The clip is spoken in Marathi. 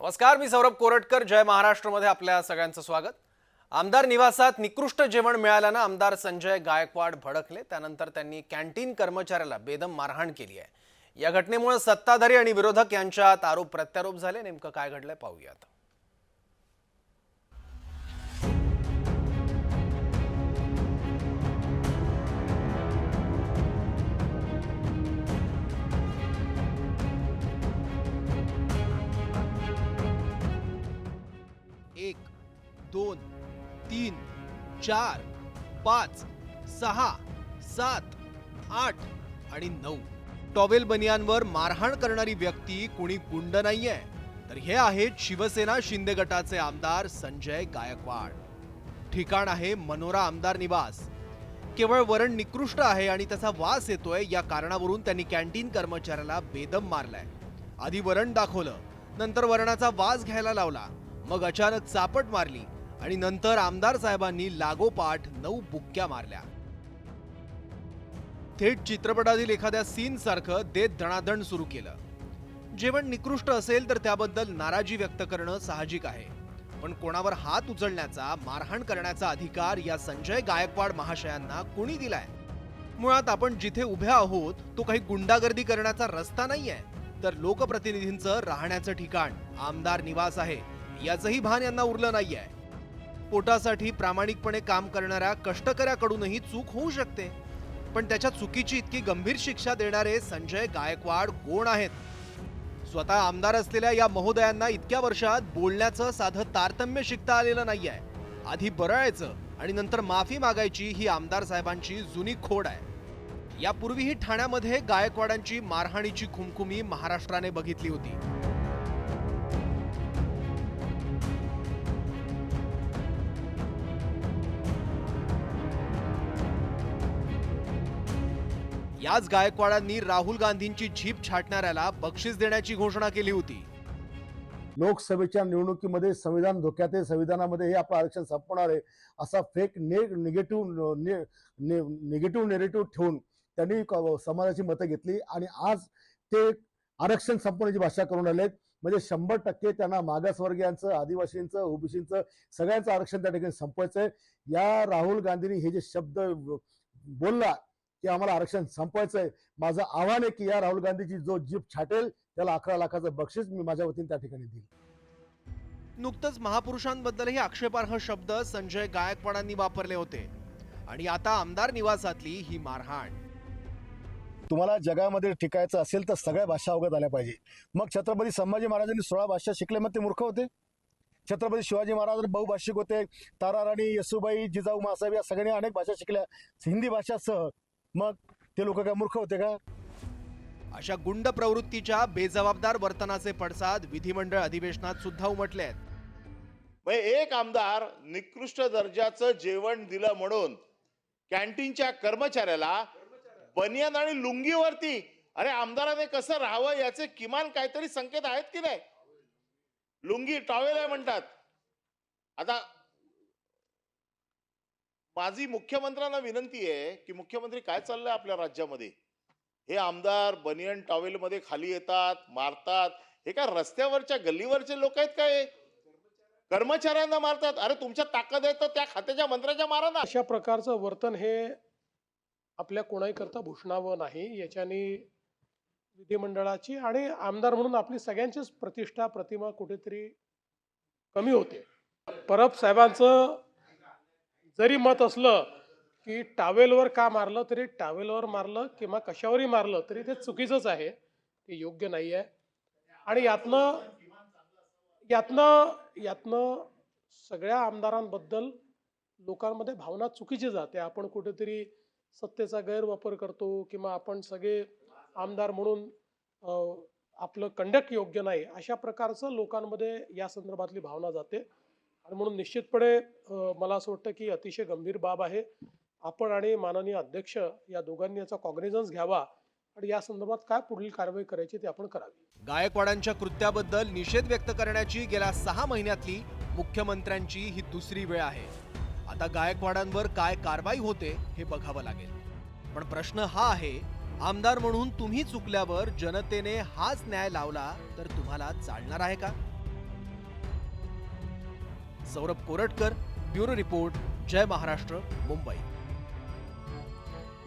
नमस्कार मी सौरभ कोरटकर. जय महाराष्ट्रमध्ये आपल्या सगळ्यांचं स्वागत. आमदार निवासात निकृष्ट जेवण मिळाल्यानं आमदार संजय गायकवाड भडकले. त्यानंतर त्यांनी कॅन्टीन कर्मचाऱ्याला बेदम मारहाण केली आहे. या घटनेमुळे सत्ताधारी आणि विरोधक यांच्यात आरोप प्रत्यारोप झाले. नेमकं काय घडलंय पाहूयात दोन तीन चार पाच सहा सात आठ आणि नऊ. टॉवेल बनियांवर मारहाण करणारी व्यक्ती कुणी गुंड नाहीये. तर हे आहेत शिवसेना शिंदे गटाचे आमदार संजय गायकवाड. ठिकाण आहे मनोरा आमदार निवास. केवळ वरण निकृष्ट आहे आणि त्याचा वास येतोय या कारणावरून त्यांनी कॅन्टीन कर्मचाऱ्याला बेदम मारलाय. आधी वरण दाखवलं नंतर वरणाचा वास घ्यायला लावला. मग अचानक चापट मारली. आणि नंतर आमदार साहेबांनी लागोपाठ नऊ बुक्क्या मारल्या. थेट चित्रपटातील एखाद्या सीन सारखं देत धणाधण सुरू केलं. जेवण निकृष्ट असेल तर त्याबद्दल नाराजी व्यक्त करणं साहजिक आहे. पण कोणावर हात उचलण्याचा मारहाण करण्याचा अधिकार या संजय गायकवाड महाशयांना कोणी दिलाय? मुळात आपण जिथे उभ्या आहोत तो काही गुंडागर्दी करण्याचा रस्ता नाहीये. तर लोकप्रतिनिधींचं राहण्याचं ठिकाण आमदार निवास आहे. याचंही भान यांना उरलं नाहीये. पोटासाठी प्रामाणिकपणे काम करणाऱ्या कष्टकऱ्याकडूनही चूक होऊ शकते. पण त्याच्या चुकीची इतकी गंभीर शिक्षा देणारे संजय गायकवाड कोण आहेत? स्वतः आमदार असलेल्या या महोदयांना इतक्या वर्षात बोलण्याचं साधं तारतम्य शिकता आलेलं नाही आहे आधी बरळायचं आणि नंतर माफी मागायची ही आमदार साहेबांची जुनी खोड आहे. यापूर्वीही ठाण्यामध्ये गायकवाडांची मारहाणीची खुमखुमी महाराष्ट्राने बघितली होती. याच गायकवाडांनी राहुल गांधींची झीप छाटणाऱ्याला बक्षीस देण्याची घोषणा केली होती. लोकसभेच्या निवडणुकीमध्ये संविधान धोक्यात आहे संविधानामध्ये हे आपलं आरक्षण संपणार आहे असा फेक ने निगेटिव्ह निगेटिव्ह नेरेटिव्ह ठेवून त्यांनी क- समाजाची मतं घेतली आणि आज ते आरक्षण संपवण्याची भाषा करून आले म्हणजे शंभर टक्के त्यांना मागासवर्गीयांचं आदिवासींचं ओबीसींचं सगळ्यांचं आरक्षण त्या ठिकाणी संपवायचं आहे या राहुल गांधींनी हे जे शब्द बोलला की आम्हाला आरक्षण संपवायचंय. माझं आव्हान आहे की या राहुल गांधीची जो जीप छाटेल त्याला अकरा लाखाचं बक्षीस मी माझ्या वतीने त्या ठिकाणी देईल. नुकतंच महापुरुषांबद्दलही आक्षेपार्ह शब्द संजय गायकवाडांनी वापरले होते. आणि आता आमदार निवासातली ही मारहाण. तुम्हाला जगामध्ये टिकायचं असेल तर सगळ्या भाषा अवगत आल्या पाहिजे. मग छत्रपती संभाजी महाराजांनी सोळा भाषा शिकले मग ते मूर्ख होते? छत्रपती शिवाजी महाराज बहुभाषिक होते. तारा राणी येसुबाई जिजाऊ मासाहेब या सगळ्यांनी अनेक भाषा शिकल्या. हिंदी भाषासह मग ते लोक काय मूर्ख होते का? अशा गुंड प्रवृत्तीच्या बेजबाबदार वर्तनाचे पडसाद विधिमंडळ अधिवेशनात सुद्धा उमटले आहेत. म्हणजे एक आमदार निकृष्ट दर्जाचं जेवण दिलं म्हणून कॅन्टीनच्या कर्मचाऱ्याला बनियान आणि लुंगीवरती अरे आमदाराने कसं राहावं याचे किमान काहीतरी संकेत आहेत की नाही? लुंगी टॉवेल आहे म्हणतात. आता माझी मुख्यमंत्र्यांना विनंती आहे की मुख्यमंत्री काय चाललंय आपल्या राज्यामध्ये? हे आमदार बनियन टॉवेलमध्ये खाली येतात मारतात. हे काय रस्त्यावरच्या गल्लीवरचे लोक आहेत काय? कर्मचाऱ्यांना मारतात. अरे तुमच्या ताकद आहे तर त्या खात्याच्या मंत्र्याच्या मारा ना. अशा प्रकारचं वर्तन हे आपल्या कोणाही करता भूषणावं नाही. याच्याने विधिमंडळाची आणि आमदार म्हणून आपली सगळ्यांचीच प्रतिष्ठा प्रतिमा कुठेतरी कमी होते. परब साहेबांचं जरी मत असलं की टावेलवर का मारलं तरी टावेलवर मारलं किंवा कशावरही मारलं तरी ते चुकीचंच आहे. ते योग्य नाही आहे आणि यातनं यातनं यातनं सगळ्या आमदारांबद्दल लोकांमध्ये भावना चुकीची जाते. आपण कुठेतरी सत्तेचा गैरवापर करतो किंवा आपण सगळे आमदार म्हणून आपलं कंडक्ट योग्य नाही अशा प्रकारचं लोकांमध्ये या संदर्भातली भावना जाते. आणि म्हणून निश्चितपणे मला असं वाटतं की अतिशय गंभीर बाब आहे. आपण आणि माननीय अध्यक्ष या दोघांनी याचा कॉग्निझन्स घ्यावा आणि या संदर्भात काय पुढील कारवाई करायची ती आपण करावी. गायकवाडांच्या कृत्याबद्दल निषेध व्यक्त करण्याची गेल्या सहा महिन्यातली मुख्यमंत्र्यांची ही दुसरी वेळ आहे. आता गायकवाडांवर काय कारवाई होते हे बघावं लागेल. पण प्रश्न हा आहे आमदार म्हणून तुम्ही चुकल्यावर जनतेने हाच न्याय लावला तर तुम्हाला चालणार आहे का? सौरभ कोरटकर ब्युरो रिपोर्ट जय महाराष्ट्र मुंबई.